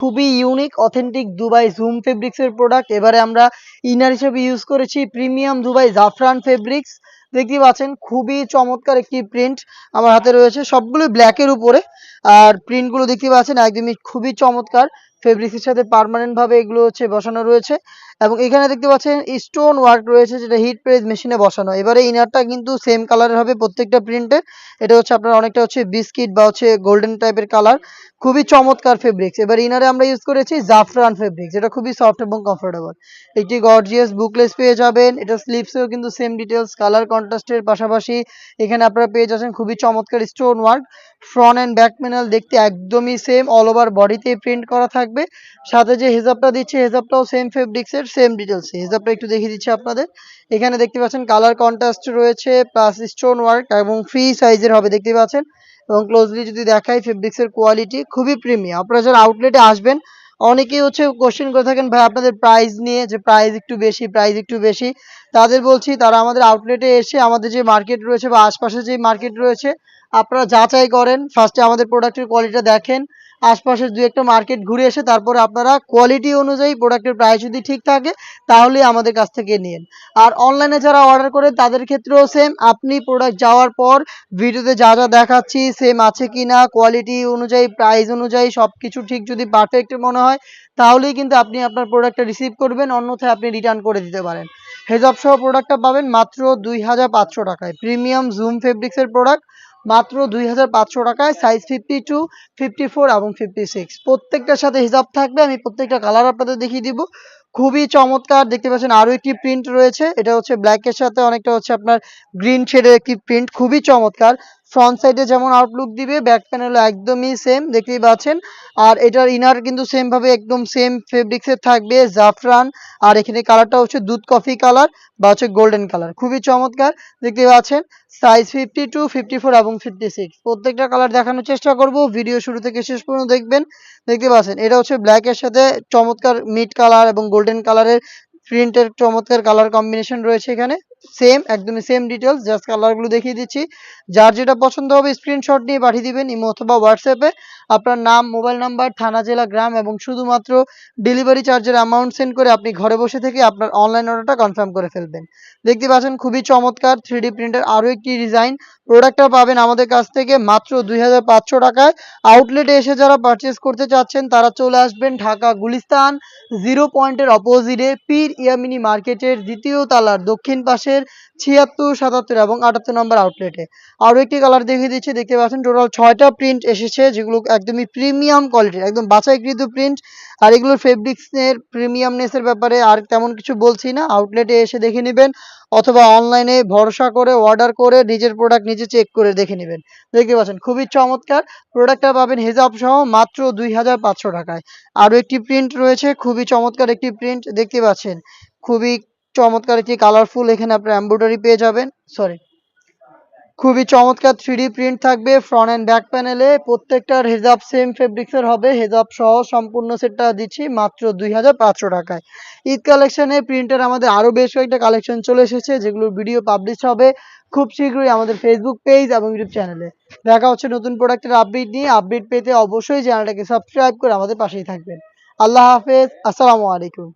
খুবই unique authentic Dubai zoom ফেব্রিক্সের product এবারে আমরা ইনার হিসেবে ইউজ করেছি প্রিমিয়াম দুবাই জাফরান ফেব্রিক্স দেখতে পাচ্ছেন, খুবই চমৎকার একটি প্রিন্ট আমার হাতে রয়েছে। সবগুলো ব্ল্যাকের উপরে। আর প্রিন্টগুলো দেখতে পাচ্ছেন, একদমই খুবই চমৎকার। ফেব্রিক্সের সাথে পার্মানেন্ট ভাবে এগুলো হচ্ছে বসানো রয়েছে। এবং এখানে দেখতে পাচ্ছেন স্টোন ওয়ার্ক রয়েছে, যেটা হিট প্রেস মেশিনে বসানো। এবারে ইনারটা কিন্তু সেম কালারের হবে প্রত্যেকটা প্রিন্টের এটা হচ্ছে আপনার অনেকটা হচ্ছে বিস্কিট বা হচ্ছে গোল্ডেন টাইপের কালার খুবই চমৎকার ফেব্রিক্স এবার ইনারে আমরা ইউজ করেছি জাফরান ফেব্রিক্স যেটা খুবই সফট এবং কমফোর্টেবল একটি গর্জিয়াস বুকলেস পেয়ে যাবেন। এটা স্লিভসেও কিন্তু সেম ডিটেলস কালার কন্ট্রাস্টের পাশাপাশি। এখানে আপনারা পেয়ে যাচ্ছেন খুবই চমৎকার stone work front and back panel দেখতে একদমই সেম অল ওভার বডিতে প্রিন্ট করা থাকবে। সাথে যে হেজাবটা দিচ্ছে, হেজাবটাও সেম ফেব্রিক্সের সেম ডিটেলস হেজাবটা একটু দেখিয়ে দিচ্ছি আপনাদের। এখানে দেখতে পাচ্ছেন কালার কন্ট্রাস্ট রয়েছে প্লাস স্টোন ওয়ার্ক এবং ফ্রি সাইজের হবে, দেখতে পাচ্ছেন? এবং ক্লোজলি যদি দেখাই ফেব্রিক্সের কোয়ালিটি খুবই প্রিমিয়াম আপনারা যারা আউটলেটে আসবেন অনেকেই হচ্ছে কোশ্চেন করে থাকেন, ভাই, আপনাদের প্রাইস নিয়ে যে প্রাইস একটু বেশি প্রাইস একটু বেশি। তাদের বলছি, তারা আমাদের আউটলেটে এসে আমাদের যে মার্কেট রয়েছে বা আশপাশে যে মার্কেট রয়েছে, আপনারা যাচাই করেন। ফার্স্টে আমাদের প্রোডাক্টের কোয়ালিটিটা দেখেন। আশপাশের দু একটা মার্কেট ঘুরে এসে তারপরে আপনারা কোয়ালিটি অনুযায়ী প্রোডাক্টের প্রাইস যদি ঠিক থাকে তাহলে আমাদের কাছ থেকে নিন আর অনলাইনে যারা অর্ডার করেন, তাদের ক্ষেত্রেও সেম আপনি প্রোডাক্ট যাওয়ার পর ভিডিওতে যা যা দেখাচ্ছি সেম আছে কি না কোয়ালিটি অনুযায়ী প্রাইস অনুযায়ী সব কিছু ঠিক যদি পারফেক্ট মনে হয়, তাহলেই কিন্তু আপনি আপনার প্রোডাক্টটা রিসিভ করবেন, অন্যথায় আপনি রিটার্ন করে দিতে পারেন। হেজাব সহ প্রোডাক্টটা পাবেন মাত্র দুই হাজার পাঁচশো টাকায়। প্রিমিয়াম জুম ফেব্রিক্সের প্রোডাক্ট মাত্র দুই হাজার পাঁচশো টাকায় size fifty two fifty four এবং ফিফটি সিক্স প্রত্যেকটার সাথে হিসাব থাকবে, আমি প্রত্যেকটা কালার আপনাদের দেখিয়ে দিব। খুবই চমৎকার, দেখতে পাচ্ছেন আরও একটি প্রিন্ট রয়েছে। এটা হচ্ছে ব্ল্যাকের সাথে, অনেকটা হচ্ছে আপনার গ্রিন শেডের একটি প্রিন্ট খুবই চমৎকার। ফ্রন্ট সাইডে যেমন আউটলুক দিবে ব্যাক প্যানেলও একদমই সেম দেখতেই পাচ্ছেন। আর এটার ইনার কিন্তু সেম ভাবে একদম সেম ফেব্রিক্সের থাকবে, জাফরান। আর এখানে কালারটা হচ্ছে দুধ কফি কালার বা হচ্ছে গোল্ডেন কালার খুবই চমৎকার দেখতে পাচ্ছেন। Size fifty two fifty four এবং ফিফটি সিক্স প্রত্যেকটা কালার দেখানোর চেষ্টা করব। ভিডিও শুরু থেকে শেষ পর্যন্ত দেখবেন। দেখতে পাচ্ছেন, এটা হচ্ছে ব্ল্যাকের সাথে চমৎকার মিড কালার এবং গোল্ডেন কালারের প্রিন্টের চমৎকার কালার কম্বিনেশন রয়েছে এখানে। সেম একদমই সেম ডিটেলস জাস্ট কালারগুলো দেখিয়ে দিচ্ছি। যার যেটা পছন্দ হবে স্ক্রিনশট নিয়ে পাঠিয়ে দিবেন ইমো অথবা হোয়াটসঅ্যাপে। আপনার নাম মোবাইল নাম্বার থানা, জেলা, গ্রাম এবং শুধুমাত্র ডেলিভারি চার্জের অ্যামাউন্ট সেন্ড করে আপনি ঘরে বসে থেকে আপনার অনলাইন অর্ডারটা কনফার্ম করে ফেলবেন। দেখতে পাচ্ছেন খুবই চমৎকার থ্রি প্রিন্টের আরও একটি ডিজাইন প্রোডাক্টটা পাবেন আমাদের কাছ থেকে মাত্র দুই হাজার পাঁচশো টাকায়। আউটলেটে এসে যারা পারচেস করতে চাচ্ছেন, তারা চলে আসবেন ঢাকা গুলিস্তান জিরো পয়েন্টের অপোজিটে পীর ইয়ামিনি মার্কেটের দ্বিতীয় তালার দক্ষিণ পাশের ছিয়াত্তর, সাতাত্তর এবং আটাত্তর নম্বর আউটলেটে আরও একটি কালার দেখিয়ে দিচ্ছি, দেখতে পাচ্ছেন টোটাল ছয়টা প্রিন্ট এসেছে, যেগুলো একদমই প্রিমিয়াম কোয়ালিটির একদম বাছাইকৃত প্রিন্ট আর এগুলোর ফেব্রিক্সের প্রিমিয়ামনেসের ব্যাপারে আর তেমন কিছু বলছি না। আউটলেটে এসে দেখে নেবেন, অথবা অনলাইনে ভরসা করে অর্ডার করে, নিজের প্রোডাক্ট নিজে চেক করে দেখে নেবেন। দেখতে পাচ্ছেন, খুবই চমৎকার। প্রোডাক্টটা পাবেন হেজাব সহ মাত্র দুই হাজার পাঁচশো টাকায়। আরও একটি প্রিন্ট রয়েছে, খুবই চমৎকার একটি প্রিন্ট দেখতে পাচ্ছেন। খুবই চমৎকার একটি কালারফুল এখানে আপনার এমব্রয়ডারি পেয়ে যাবেন। সরি খুবই চমৎকার থ্রি প্রিন্ট থাকবে ফ্রন্ট অ্যান্ড ব্যাক প্যানেলে প্রত্যেকটার হেজাব সেম ফেব্রিক্সের হবে। হেজাব সহ সম্পূর্ণ সেটটা দিচ্ছি মাত্র দুই হাজার পাঁচশো টাকায়। ঈদ কালেকশনে প্রিন্টের আমাদের আরও বেশ কয়েকটা কালেকশন চলে এসেছে যেগুলোর ভিডিও পাবলিশ হবে খুব শীঘ্রই আমাদের ফেসবুক পেজ এবং ইউটিউব চ্যানেলে দেখা হচ্ছে নতুন প্রোডাক্টের আপডেট নিয়ে। আপডেট পেতে অবশ্যই চ্যানেলটাকে সাবস্ক্রাইব করে আমাদের পাশেই থাকবেন। আল্লাহ হাফেজ। আসসালামু আলাইকুম।